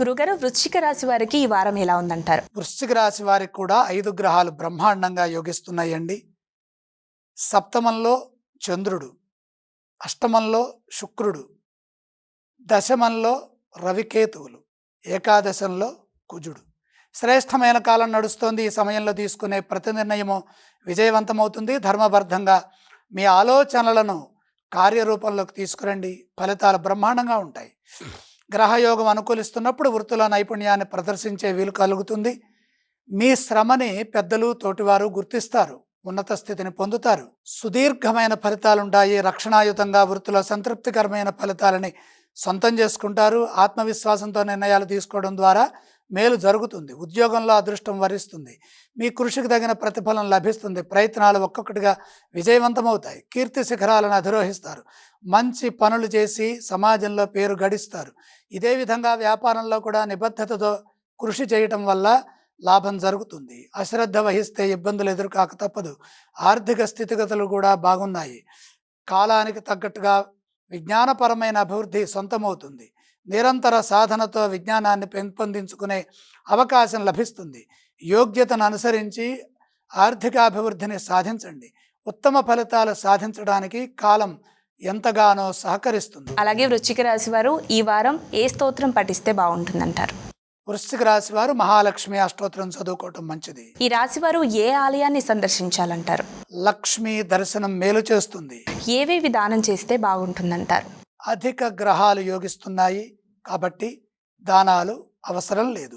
గురుగారు వృశ్చిక రాశి వారికి ఈ వారం ఎలా ఉందంటారు? వృశ్చిక రాశి వారికి కూడా ఐదు గ్రహాలు బ్రహ్మాండంగా యోగిస్తున్నాయండి. సప్తమంలో చంద్రుడు అష్టమంలో శుక్రుడు దశమంలో రవికేతువులు ఏకాదశంలో కుజుడు. శ్రేష్టమైన కాలం నడుస్తోంది. ఈ సమయంలో తీసుకునే ప్రతి నిర్ణయము విజయవంతమవుతుంది. ధర్మబద్ధంగా మీ ఆలోచనలను కార్యరూపంలోకి తీసుకురండి. ఫలితాలు బ్రహ్మాండంగా ఉంటాయి. గ్రహయోగం అనుకూలిస్తున్నప్పుడు వృత్తుల నైపుణ్యాన్ని ప్రదర్శించే వీలు కలుగుతుంది. మీ శ్రమని పెద్దలు తోటివారు గుర్తిస్తారు. ఉన్నత స్థితిని పొందుతారు. సుదీర్ఘమైన ఫలితాలుంటాయి రక్షణాయుతంగా వృత్తిలో సంతృప్తికరమైన ఫలితాలని సొంతం చేసుకుంటారు. ఆత్మవిశ్వాసంతో నిర్ణయాలు తీసుకోవడం ద్వారా మేలు జరుగుతుంది. ఉద్యోగంలో అదృష్టం వరిస్తుంది. మీ కృషికి తగిన ప్రతిఫలం లభిస్తుంది. ప్రయత్నాలు ఒక్కొక్కటిగా విజయవంతమవుతాయి. కీర్తి శిఖరాలను అధిరోహిస్తారు. మంచి పనులు చేసి సమాజంలో పేరు గడిస్తారు. ఇదే విధంగా వ్యాపారంలో కూడా నిబద్ధతతో కృషి చేయటం వల్ల లాభం జరుగుతుంది. అశ్రద్ధ వహిస్తే ఇబ్బందులు ఎదురుకాక తప్పదు. ఆర్థిక స్థితిగతులు కూడా బాగున్నాయి. కాలానికి తగ్గట్టుగా విజ్ఞానపరమైన అభివృద్ధి సొంతమవుతుంది. నిరంతర సాధనతో విజ్ఞానాన్ని పెంపొందించుకునే అవకాశం లభిస్తుంది. యోగ్యతను అనుసరించి ఆర్థికాభివృద్ధిని సాధించండి. ఉత్తమ ఫలితాలు సాధించడానికి కాలం ఎంతగానో సహకరిస్తుంది. అలాగే వృశ్చిక రాశి వారు ఈ వారం ఏ స్తోత్రం పఠిస్తే బాగుంటుందంటారు? వృశ్చిక రాశి వారు మహాలక్ష్మి అష్టోత్తరం చదువుకోవటం మంచిది. ఈ రాశి వారు ఏ ఆలయాన్ని సందర్శించాలంటారు? లక్ష్మి దర్శనం మేలు చేస్తుంది. ఏవేవి దానం చేస్తే బాగుంటుందంటారు? అధిక గ్రహాలు యోగిస్తున్నాయి కాబట్టి దానాలు అవసరం లేదు.